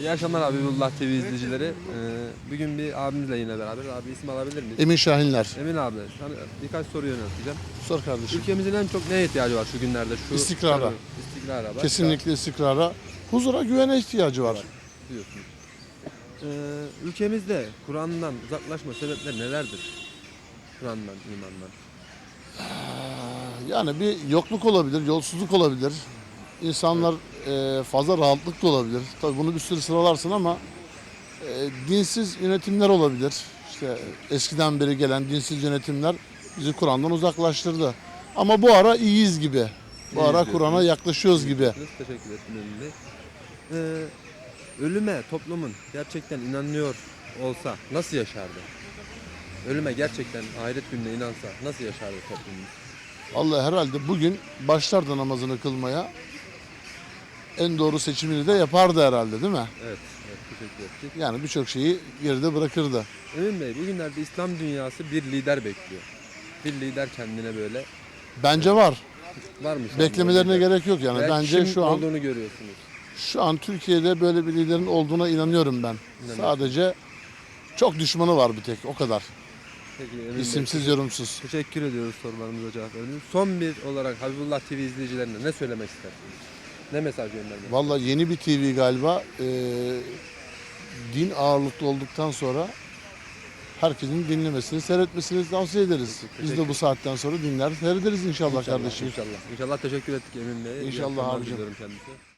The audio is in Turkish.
İyi akşamlar Habibullah TV izleyicileri. Ee, bugün bir abimizle yine beraber. Abi isim alabilir miyiz? Emin Şahinler. Emin abi, sana birkaç soru yönelteceğim. Sor kardeşim. Ülkemizin en çok neye ihtiyacı var şu günlerde? Şu İstikrara. İstikrara. Başka Kesinlikle istikrara, huzura, güvene ihtiyacı var. diyorsunuz. Ee, ülkemizde Kur'an'dan uzaklaşma sebepleri nelerdir? Kur'an'dan, imandan. Yani bir yokluk olabilir, yolsuzluk olabilir. İnsanlar e, fazla rahatlık da olabilir. Tabii bunu bir sürü sıralarsın ama e, dinsiz yönetimler olabilir. İşte eskiden beri gelen dinsiz yönetimler bizi Kur'an'dan uzaklaştırdı. Ama bu ara iyiyiz gibi. Bu İyiyiz ara diyorsunuz. Kur'an'a yaklaşıyoruz gibi. Teşekkür ederim. Ee, ölüme toplumun gerçekten inanıyor olsa nasıl yaşardı? Ölüme gerçekten ahiret gününe inansa nasıl yaşardı toplumumuz? Allah herhalde bugün başlardı namazını kılmaya. En doğru seçimini de yapardı herhalde değil mi? Evet, evet teşekkür ettik. Yani birçok şeyi geride bırakırdı. Emin Bey bugünlerde İslam dünyası bir lider bekliyor. Bir lider kendine böyle Bence var. var mı? şu an Beklemelerine böyle? gerek yok yani. Veya Bence kim şu an olduğunu görüyorsunuz. şu an Türkiye'de böyle bir liderin olduğuna inanıyorum ben. Sadece çok düşmanı var bir tek o kadar. Peki Emin Bey, İsimsiz yorumsuz. Teşekkür ediyoruz sorularımıza cevap verdiğiniz. Son bir olarak Habibullah TV izleyicilerine ne söylemek istersiniz? Ne mesaj göndermek? Vallahi yeni bir TV galiba. Ee, din ağırlıklı olduktan sonra herkesin dinlemesini, seyretmesini tavsiye ederiz. Biz de bu saatten sonra dinler, seyrederiz inşallah, kardeşim. İnşallah. İnşallah teşekkür ettik Emin Bey. İnşallah abicim.